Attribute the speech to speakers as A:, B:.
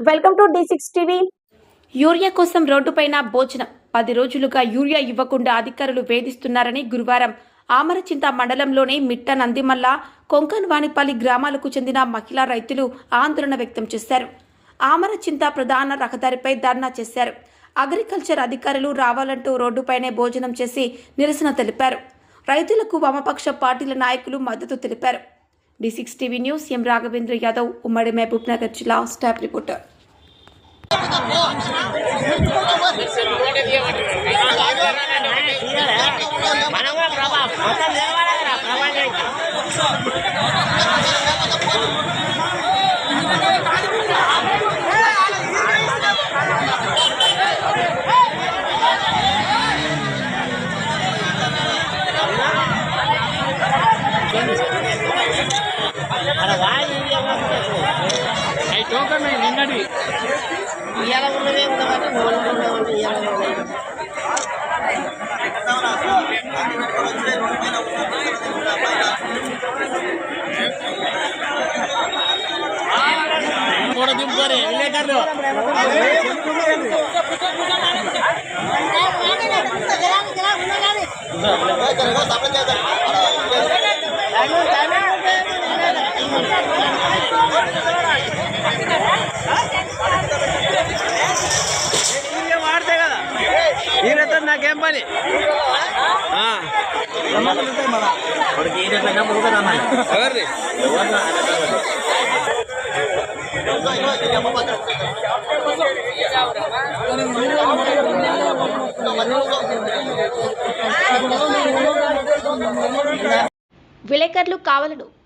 A: Welcome to D six TV.
B: Urea కోసం రోడ్డుపైన భోజనం. పది రోజులుగా యూరియా ఇవ్వకుండా అధికారులు వేధిస్తున్నారని గురువారం ఆమరచింత మండలంలోని మిట్ట నందిమల్ల కొంకన్వానిపల్లి గ్రామాలకు చెందిన మహిళా రైతులు ఆందోళన వ్యక్తం చేశారు. ఆమరచింత ప్రధాన రహదారిపై ధర్నా చేశారు. అగ్రికల్చర్ అధికారులు రావాలంటూ రోడ్డుపైనే భోజనం చేసి నిరసన తెలిపారు. రైతులకు వామపక్ష పార్టీల నాయకులు మద్దతు తెలిపారు. D six TV news. M Raghavendra Yadav ఉమ్మడి మహబూబ్ నగర్ జిల్లా స్టాఫ్ రిపోర్టర్.
C: మనం కూడా ప్రభా మొత్తం నిలబడాలి కదా
D: అవి టోకన్ నిన్నటి
C: ఇయ్యాల ఉన్నవే ఉండవని మూడు ఉండవని ఇయ్యాల ఉన్నాయి
D: కూడా దింపుకోరే విలేకరులు ఈయనతో నాకేం పని? ఆ. ఎవర్రి
B: విలేకరులు కావాలను